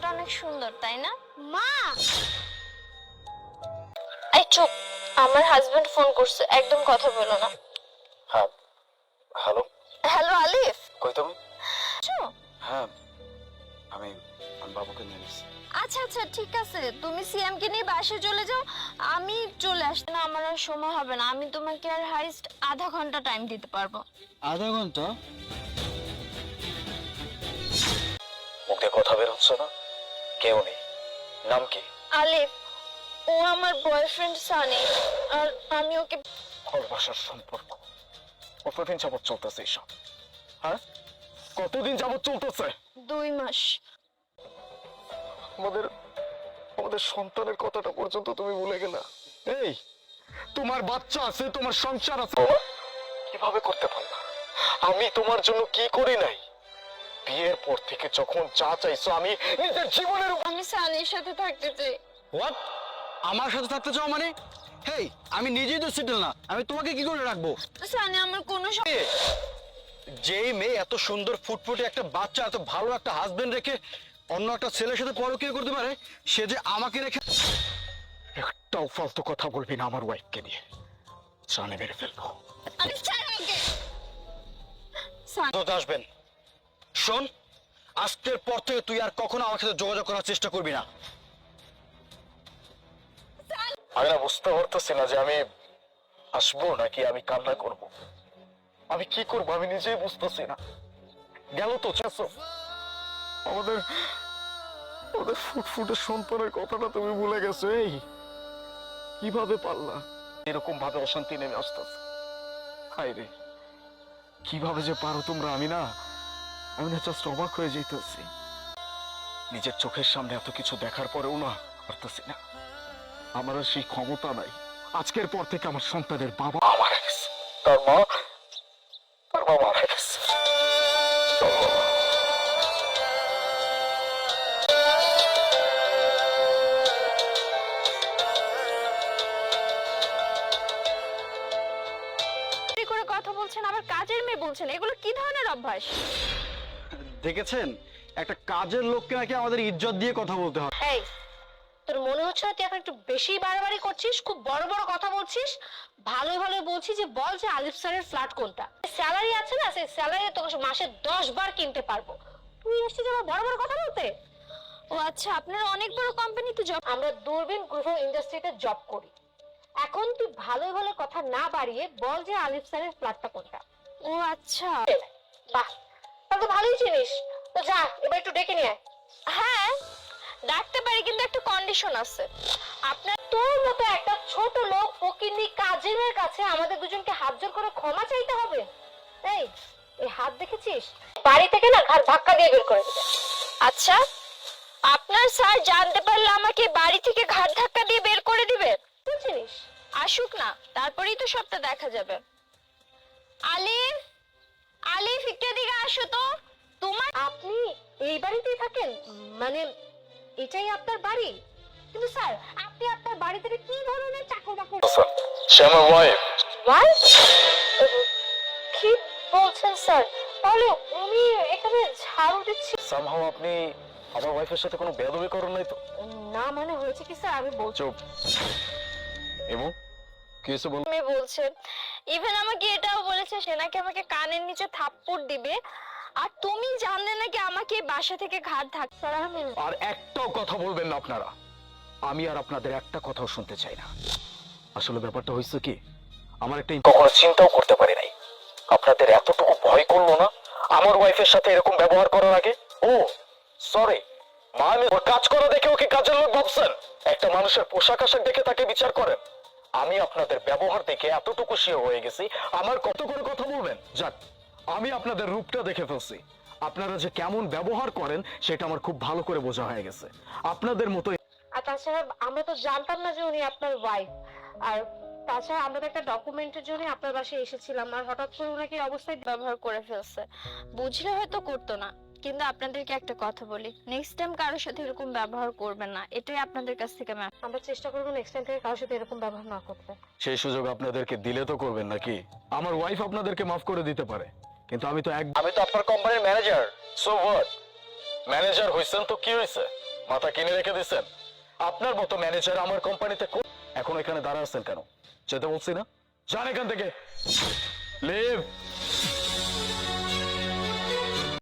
জায়গাটা অনেক সুন্দর তাই না? মা! এই চুপ আমার হাজবেন্ড ফোন করছে একদম কথা বলো না। হ্যাঁ হ্যালো হ্যালো আলিফ? কই তুমি? হ্যাঁ আমি আমি বাবুকে নিয়ে নিচ্ছি আচ্ছা আচ্ছা ঠিক আছে। তুমি সিএম কে নিয়ে বাসায় চলে যাও আমি চলে আসতে না আমার আর সময় হবে না। আমি তোমাকে আর হাইস্ট আধা ঘণ্টা টাইম দিতে পারব। আধা ঘণ্টা? মুখ কথা বের হচ্ছে না? কেউ নেই। নাম কি? আলিফ ও আমার বয়ফ্রেন্ড সানি আর আমি ওকে ভালোবাসার সম্পর্ক। কতদিন যাবত চলতেছে এসব? হ্যাঁ? কতদিন যাবত চলতেছে? দুই মাস। আমাদের আমাদের সন্তানের কথাটা পর্যন্ত তুমি ভুলে গেলা। এই তোমার বাচ্চা আছে তোমার সংসার আছে। কীভাবে করতে পারলা আমি তোমার জন্য কি করি নাই? বিয়ের পর থেকে যখন যা চাইছো আমি নিজের জীবনের উপর- আমি সানির সাথে থাকতে চাই। হোয়াট আমার সাথে থাকতে চাও মানে? হেই আমি নিজেই তো সিটেল না। আমি তোমাকে কি করে রাখব? সানি আমার কোনো সম- এ, যেই মেয়ে এত সুন্দর ফুটফুটে একটা বাচ্চা এত ভালো একটা হাজবেন্ড রেখে অন্য একটা ছেলের সাথে পরকীয়া করতে পারে সে যে আমাকে রেখে একটাও ফালতু কথা বলবি না আমার ওয়াইফকে নিয়ে। জানে মেরে ফেলব। আমি চাই ওকে। সানি তো আসবেন। শোন, আজকের পর থেকে তুই আর কখনো আমার সাথে যোগাযোগ করার চেষ্টা করবি না। আমি না বুঝতে পারতেছি না যে আমি আসব নাকি আমি কান্না করব। আমি কি করব আমি নিজেই বুঝতেছি না। গেল তো চাষো আমাদের আমাদের ফুটফুটে সন্তানের কথাটা তুমি ভুলে গেছো, এই। কীভাবে পারলা? এরকম ভাবে অশান্তি নেমে আসতেছে। হাই রে, কীভাবে যে পারো তোমরা আমি না? আমি না জাস্ট অবাক হয়ে যেতেছি নিজের চোখের সামনে এত কিছু দেখার পরেও না পারতেছি না। আমার সেই ক্ষমতা নাই। আজকের পর থেকে আমার সন্তানের বাবা মারা গেছে। তার মা, তার করে কথা বলছেন, আবার কাজের মেয়ে বলছেন, এগুলো কি ধরনের অভ্যাস? দেখেছেন? একটা কাজের লোককে নাকি আমাদের ইজ্জত দিয়ে কথা বলতে হয়। এই তোর মনে হচ্ছে না তুই এখন একটু বেশি বাড়াবাড়ি করছিস? খুব বড় বড় কথা বলছিস? ভালো ভালো বলছি যে বল যে আলিফ স্যারের ফ্ল্যাট কোনটা? স্যালারি আছে না? সেই স্যালারি তোকে মাসে দশ বার কিনতে পারব। তুই এসেছিস আমার বড় বড় কথা বলতে? ও আচ্ছা আপনারা অনেক বড় কোম্পানিতে জব আমরা দূরবীন গ্রুপ ইন্ডাস্ট্রিতে জব করি। এখন তুই ভালো ভালো কথা না বাড়িয়ে বল যে আলিফ স্যারের ফ্ল্যাটটা কোনটা? ও আচ্ছা। বাহ। তো ভালোই চিনিস তো যা এবার একটু ডেকে নিয়ে হ্যাঁ ডাকতে পারি কিন্তু একটা কন্ডিশন আছে। আপনার তোর মতো একটা ছোট লোক ফকিন্নি কাজিনের কাছে আমাদের দুজনকে হাত জোর করে ক্ষমা চাইতে হবে? এই এই হাত দেখেছিস? বাড়ি থেকে না ঘাট ধাক্কা দিয়ে বের করে দিবে। আচ্ছা আপনার স্যার জানতে পারলে আমাকে বাড়ি থেকে ঘাট ধাক্কা দিয়ে বের করে দিবে? বুঝছিস? আসুক না তারপরেই তো সবটা দেখা যাবে। আলিফ আলিফ একটু দিকে আসো তো। তোমার আপনি এই বাড়িতেই থাকেন? মানে এটাই আপনার বাড়ি? কিন্তু স্যার আপনি আপনার বাড়ি থেকে কি ধরনের চাকর বাকর সে আমার ওয়াইফ কি বলছেন স্যার? তাহলে উনি এখানে ঝাড়ু দিচ্ছি সামহাও আপনি আমার ওয়াইফের সাথে কোনো বেদবি করেন নাই তো? না মানে হয়েছে কি স্যার? আমি বলছি চুপ। এমু বল বলছে। ইভেন আমাকে এটাও বলেছে সে নাকি আমাকে কানের নিচে থাপ্পড় দিবে। আর তুমি জানলে নাকি আমাকে বাসা থেকে ঘাট আর একটাও কথা বলবেন না আপনারা। আমি আর আপনাদের একটা কথাও শুনতে চাই না। আসলে ব্যাপারটা হয়েছে কি আমার একটা কখনো চিন্তাও করতে পারি নাই। আপনাদের এতটুকু ভয় করল না? আমার ওয়াইফের সাথে এরকম ব্যবহার করার আগে? ও সরি মানে কাজ করা দেখে ওকে কাজের লোক ভাবছেন? একটা মানুষের পোশাক আশাক দেখে তাকে বিচার করেন। আমি আপনাদের ব্যবহার দেখে এতটুকু শিওর হয়ে গেছি। আমার কত করে কথা বলবেন? যাক, আমি আপনাদের রূপটা দেখে ফেলছি। আপনারা যে কেমন ব্যবহার করেন, সেটা আমার খুব ভালো করে বোঝা হয়ে গেছে। আপনাদের মতো আর তাছাড়া আমরা তো জানতাম না যে উনি আপনার ওয়াইফ আর তাছাড়া আমরা একটা ডকুমেন্টের জন্য আপনার বাসায় এসেছিলাম, আর হঠাৎ করে ওনাকে অবস্থায় ব্যবহার করে ফেলছে। বুঝলে হয়তো করতো না। কিন্তু আপনাদেরকে একটা কথা বলি নেক্সট টাইম কারোর সাথে এরকম ব্যবহার করবেন না এটাই আপনাদের কাছ থেকে ম্যাম আমরা চেষ্টা করব নেক্সট টাইম থেকে কারোর সাথে এরকম ব্যবহার না করতে। সেই সুযোগ আপনাদেরকে দিলে তো করবেন নাকি? আমার ওয়াইফ আপনাদেরকে মাফ করে দিতে পারে কিন্তু আমি তো এক আমি তো আপনার কোম্পানির ম্যানেজার সো হোয়াট ম্যানেজার হইছেন তো কি হয়েছে মাথা কিনে রেখে দিছেন। আপনার মতো ম্যানেজার আমার কোম্পানিতে এখন এখানে দাঁড়া আছেন কেন? যেতে বলছি না? যান এখান থেকে। লিভ